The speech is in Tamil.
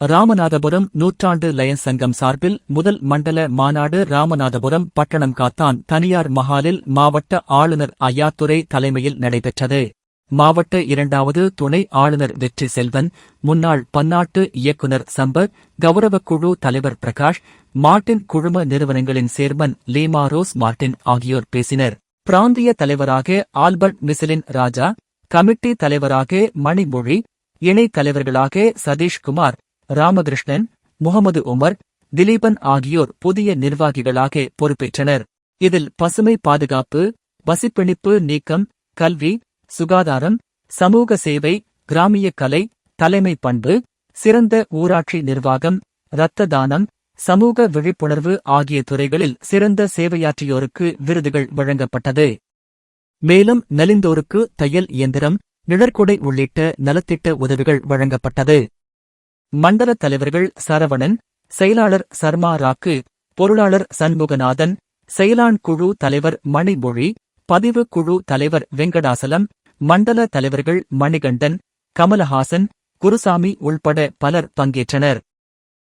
ராமநாதபுரம் நூற்றாண்டு லயன் சங்கம் சார்பில் முதல் மண்டல மாநாடு ராமநாதபுரம் பட்டணம் காத்தான் தனியார் மஹாலில் மாவட்ட ஆளுநர் அய்யாத்துறை தலைமையில் நடைபெற்றது. மாவட்ட இரண்டாவது துணை ஆளுநர் வெற்றி செல்வன் முன்னாள் பன்னாட்டு இயக்குநர் சம்பத் கௌரவக் குழு தலைவர் பிரகாஷ் மார்டின் குழும நிறுவனங்களின் சேர்மன் லீமா ரோஸ் மார்டின் ஆகியோர் பேசினர். பிராந்திய தலைவராக ஆல்பர்ட் மிசிலின் ராஜா கமிட்டி தலைவராக மணிமொழி இணைத் தலைவர்களாக சதீஷ்குமார் ராமகிருஷ்ணன் முகமது உமர் திலீபன் ஆகியோர் புதிய நிர்வாகிகளாக பொறுப்பேற்றனர். இதில் பசுமை பாதுகாப்பு பசிப்பிணிப்பு நீக்கம் கல்வி சுகாதாரம் சமூக சேவை கிராமிய கலை தலைமை பண்பு சிறந்த ஊராட்சி நிர்வாகம் இரத்த தானம் சமூக விழிப்புணர்வு ஆகிய துறைகளில் சிறந்த சேவையாற்றியோருக்கு விருதுகள் வழங்கப்பட்டது. மேலும் நலிந்தோருக்கு தையல் இயந்திரம் நிழற்குடை உள்ளிட்ட நலத்திட்ட உதவிகள் வழங்கப்பட்டது. மண்டல தலைவர்கள் சரவணன் செயலாளர் சர்மா ராக்கு பொருளாளர் சண்முகநாதன் செயலாண் குழு தலைவர் மணிமொழி பதிவு குழு தலைவர் வெங்கடாசலம் மண்டல தலைவர்கள் மணிகண்டன் கமலஹாசன் குருசாமி உள்பட பலர் பங்கேற்றனர்.